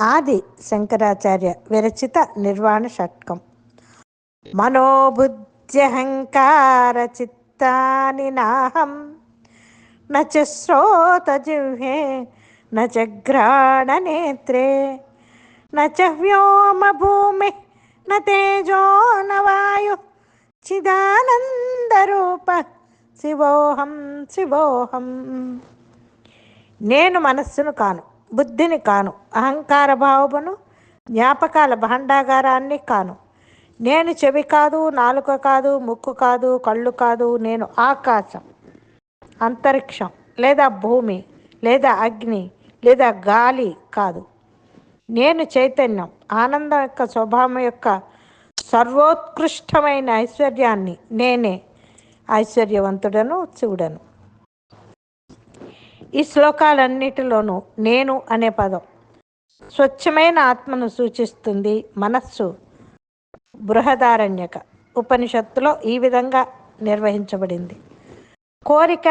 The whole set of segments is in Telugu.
ఆది శంకరాచార్య విరచిత నిర్వాణ షట్కం. మనోబుద్ధ్యహంకార చిత్తాని నాహం. నచ శ్రోతజిహ్వే నచ ఘ్రాణనేత్రే నచ వ్యోమభూమి న తేజో న వాయు. చిదానందరూప శివోహం శివోహం. నేను మనస్సును కాను. బుద్ధిని కాను అహంకార భావమును జ్ఞాపకాల భాండాగారాన్ని కాను. నేను చెవి కాదు నాలుక కాదు ముక్కు కాదు కళ్ళు కాదు నేను ఆకాశం అంతరిక్షం లేదా భూమి లేదా అగ్ని లేదా గాలి కాదు. నేను చైతన్యం ఆనందం యొక్క స్వభావం యొక్క సర్వోత్కృష్టమైన ఐశ్వర్యాన్ని నేనే ఐశ్వర్యవంతుడను శివుడను. ఈ శ్లోకాలన్నిటిలోనూ నేను అనే పదం స్వచ్ఛమైన ఆత్మను సూచిస్తుంది మనస్సు. బృహదారణ్యక ఉపనిషత్తులో ఈ విధంగా నిర్వహించబడింది. కోరిక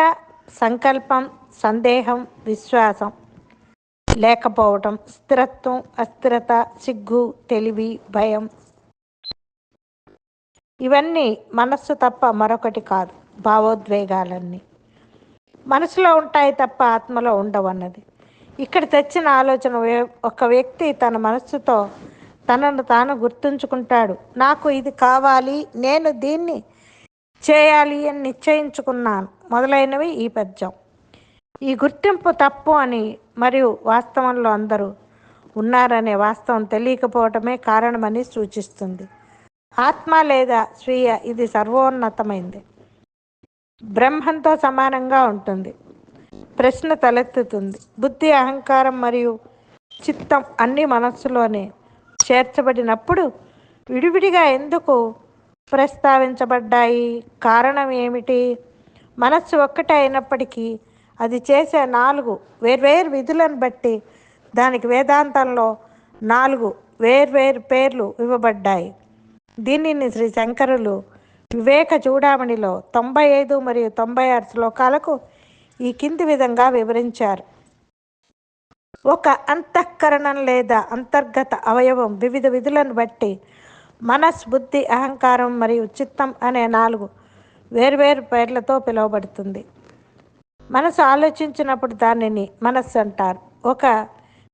సంకల్పం సందేహం విశ్వాసం లేకపోవటం స్థిరత్వం అస్థిరత సిగ్గు తెలివి భయం ఇవన్నీ మనస్సు తప్ప మరొకటి కాదు భావోద్వేగాలన్నీ. మనసులో ఉంటాయి తప్ప ఆత్మలో ఉండవన్నది ఇక్కడ తెచ్చిన ఆలోచన ఒక వ్యక్తి తన మనస్సుతో తనను తాను గుర్తుంచుకుంటాడు. నాకు ఇది కావాలి నేను దీన్ని చేయాలి అని నిశ్చయించుకున్నాను. మొదలైనవి ఈ పద్యం. ఈ గుర్తింపు తప్పు అని మరియు వాస్తవంలో అందరూ ఉన్నారనే వాస్తవం తెలియకపోవటమే కారణమని సూచిస్తుంది. ఆత్మ లేదా స్వీయ ఇది సర్వోన్నతమైంది. బ్రహ్మంతో సమానంగా ఉంటుంది. ప్రశ్న తలెత్తుతుంది. బుద్ధి అహంకారం మరియు చిత్తం అన్ని మనస్సులోనే చేర్చబడినప్పుడు విడివిడిగా ఎందుకు ప్రస్తావించబడ్డాయి? కారణం ఏమిటి? మనస్సు ఒక్కటే అయినప్పటికీ అది చేసే నాలుగు వేర్వేరు విధులను బట్టి దానికి వేదాంతంలో నాలుగు వేర్వేరు పేర్లు ఇవ్వబడ్డాయి. దీనిని శ్రీ శంకరులు వివేక చూడామణిలో తొంభై ఐదు మరియు తొంభై ఆరు శ్లోకాలకు ఈ కింది విధంగా వివరించారు. ఒక అంతఃకరణం లేదా అంతర్గత అవయవం వివిధ విధులను బట్టి మనస్ బుద్ధి అహంకారం మరియు చిత్తం అనే నాలుగు వేర్వేరు పేర్లతో పిలువబడుతుంది. మనసు ఆలోచించినప్పుడు దానిని మనస్సు అంటారు. ఒక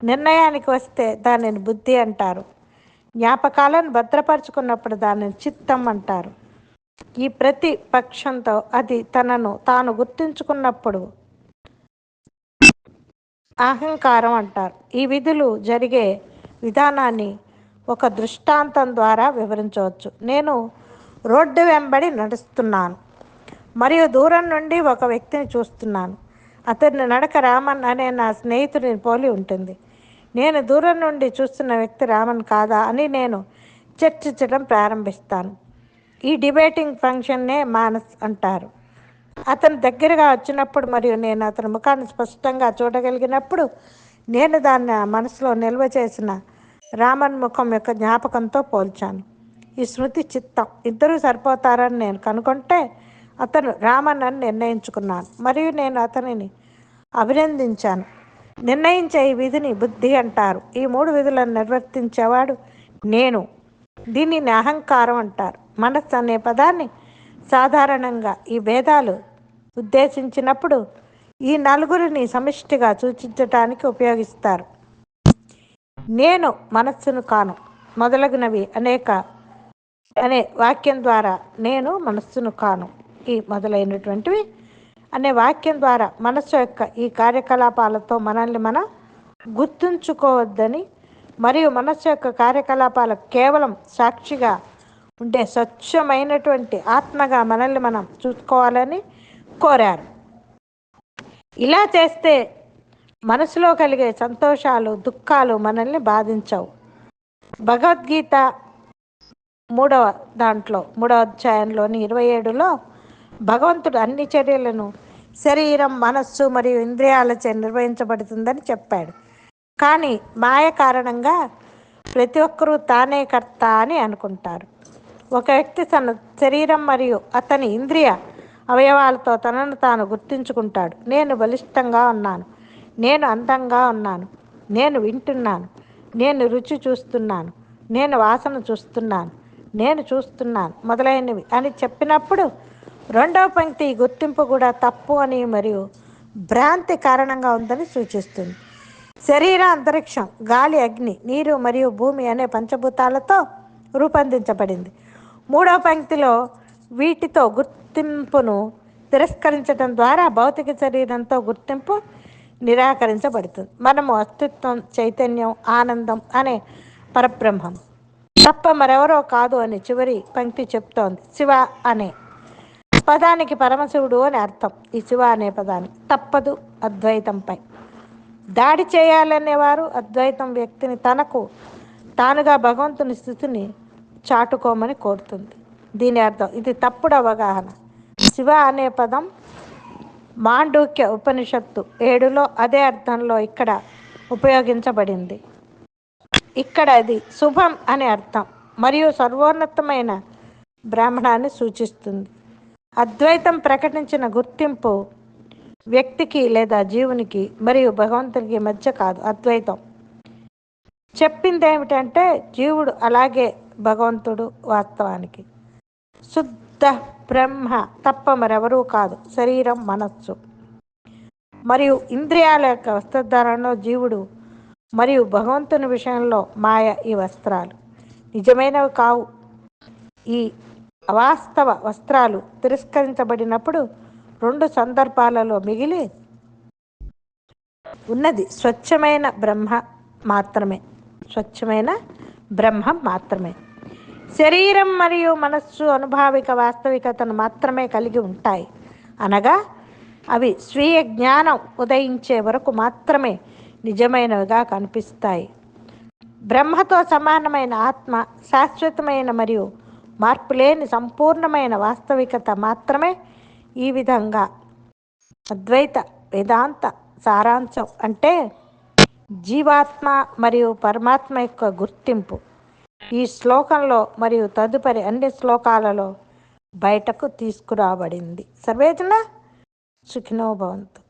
నిర్ణయానికి వస్తే దానిని బుద్ధి అంటారు. జ్ఞాపకాలను భద్రపరుచుకున్నప్పుడు దానిని చిత్తం అంటారు. ఈ ప్రతి పక్షంతో అది తనను తాను గుర్తుంచుకున్నప్పుడు అహంకారం అంటారు. ఈ విధులు జరిగే విధానాన్ని ఒక దృష్టాంతం ద్వారా వివరించవచ్చు. నేను రోడ్డు వెంబడి నడుస్తున్నాను. మరియు దూరం నుండి ఒక వ్యక్తిని చూస్తున్నాను. అతని నడక రామన్ అనే నా స్నేహితుడిని పోలి ఉంటుంది. నేను దూరం నుండి చూస్తున్న వ్యక్తి రామన్ కాదా అని నేను చర్చించడం ప్రారంభిస్తాను. ఈ డిబేటింగ్ ఫంక్షన్నే మానస్ అంటారు. అతను దగ్గరగా వచ్చినప్పుడు మరియు నేను అతని ముఖాన్ని స్పష్టంగా చూడగలిగినప్పుడు నేను దాన్ని మనసులో నిల్వ చేసిన రామన్ ముఖం యొక్క జ్ఞాపకంతో పోల్చాను. ఈ శృతి చిత్తం. ఇద్దరూ సరిపోతారని నేను కనుగొంటే అతను రామన్ అని నిర్ణయించుకున్నాను. మరియు నేను అతనిని అభినందించాను. నిర్ణయించే ఈ విధిని బుద్ధి అంటారు. ఈ మూడు విధులను నిర్వర్తించేవాడు నేను. దీనిని అహంకారం అంటారు. మనస్సు అనే పదాన్ని సాధారణంగా ఈ భేదాలు ఉద్దేశించినప్పుడు ఈ నలుగురిని సమిష్టిగా సూచించటానికి ఉపయోగిస్తారు. నేను మనస్సును కాను మొదలగునవి అనేక అనే వాక్యం ద్వారా నేను మనస్సును కాను ఈ మొదలైనటువంటివి అనే వాక్యం ద్వారా మనస్సు యొక్క ఈ కార్యకలాపాలతో మనల్ని మనం గుర్తుంచుకోవద్దని మరియు మనస్సు యొక్క కార్యకలాపాలకు కేవలం సాక్షిగా ఉండే స్వచ్ఛమైనటువంటి ఆత్మగా మనల్ని మనం చూసుకోవాలని కోరారు. ఇలా చేస్తే మనసులో కలిగే సంతోషాలు దుఃఖాలు మనల్ని బాధించవు. భగవద్గీత మూడవ దాంట్లో మూడవ అధ్యాయంలోని ఇరవై ఏడులో భగవంతుడు అన్ని చర్యలను శరీరం మనస్సు మరియు ఇంద్రియాలచే నిర్వహించబడుతుందని చెప్పాడు. కానీ మాయ కారణంగా ప్రతి ఒక్కరూ తానే కర్త అని అనుకుంటారు. ఒక వ్యక్తి తన శరీరం మరియు అతని ఇంద్రియ అవయవాలతో తనను తాను గుర్తించుకుంటాడు. నేను బలిష్టంగా ఉన్నాను. నేను అందంగా ఉన్నాను. నేను వింటున్నాను. నేను రుచి చూస్తున్నాను. నేను వాసన చూస్తున్నాను. నేను చూస్తున్నాను మొదలైనవి అని చెప్పినప్పుడు రెండవ పంక్తి గుర్తింపు కూడా తప్పు అని మరియు భ్రాంతి కారణంగా ఉందని సూచిస్తుంది. శరీర అంతరిక్షం గాలి అగ్ని నీరు మరియు భూమి అనే పంచభూతాలతో రూపొందించబడింది. మూడవ పంక్తిలో వీటితో గుర్తింపును తిరస్కరించడం ద్వారా భౌతిక శరీరంతో గుర్తింపు నిరాకరించబడుతుంది. మనము అస్తిత్వం చైతన్యం ఆనందం అనే పరబ్రహ్మం. తప్ప మరెవరో కాదు అని చివరి పంక్తి చెప్తోంది. శివ అనే పదానికి పరమశివుడు అని అర్థం. ఈ శివ అనే పదానికి తప్పదు అద్వైతంపై. దాడి చేయాలనేవారు అద్వైతం వ్యక్తిని తనకు తానుగా భగవంతుని స్థితిని చాటుకోమని కోరుతుంది. దీని అర్థం ఇది తప్పుడు అవగాహన. శివ అనే పదం మాండూక్య ఉపనిషత్తు ఏడులో అదే అర్థంలో ఇక్కడ ఉపయోగించబడింది. ఇక్కడ అది శుభం అనే అర్థం మరియు సర్వోన్నతమైన బ్రాహ్మణాన్ని సూచిస్తుంది. అద్వైతం ప్రకటించిన గుర్తింపు వ్యక్తికి లేదా జీవునికి మరియు భగవంతునికి మధ్య కాదు అద్వైతం. చెప్పింది ఏమిటంటే జీవుడు అలాగే భగవంతుడు వాస్తవానికి. శుద్ధ బ్రహ్మ తప్ప మరెవరూ కాదు. శరీరం మనస్సు. మరియు ఇంద్రియాల యొక్క వస్త్రధారణలో జీవుడు మరియు భగవంతుని విషయంలో మాయ ఈ వస్త్రాలు. నిజమైనవి కావు. ఈ అవాస్తవ వస్త్రాలు తిరస్కరించబడినప్పుడు రెండు సందర్భాలలో మిగిలి ఉన్నది. స్వచ్ఛమైన బ్రహ్మ మాత్రమే. స్వచ్ఛమైన బ్రహ్మం మాత్రమే. శరీరం మరియు మనస్సు అనుభావిక వాస్తవికతను మాత్రమే కలిగి ఉంటాయి. అనగా అవి స్వీయ జ్ఞానం ఉదయించే వరకు మాత్రమే నిజమైనవిగా కనిపిస్తాయి. బ్రహ్మతో సమానమైన ఆత్మ శాశ్వతమైన మరియు మార్పులేని సంపూర్ణమైన వాస్తవికత మాత్రమే ఈ విధంగా. అద్వైత వేదాంత సారాంశం అంటే జీవాత్మ మరియు పరమాత్మ యొక్క గుర్తింపు. ఈ శ్లోకంలో మరియు తదుపరి అన్ని శ్లోకాలలో బయటకు తీసుకురాబడింది. సర్వేజన సుఖినో భవంతు.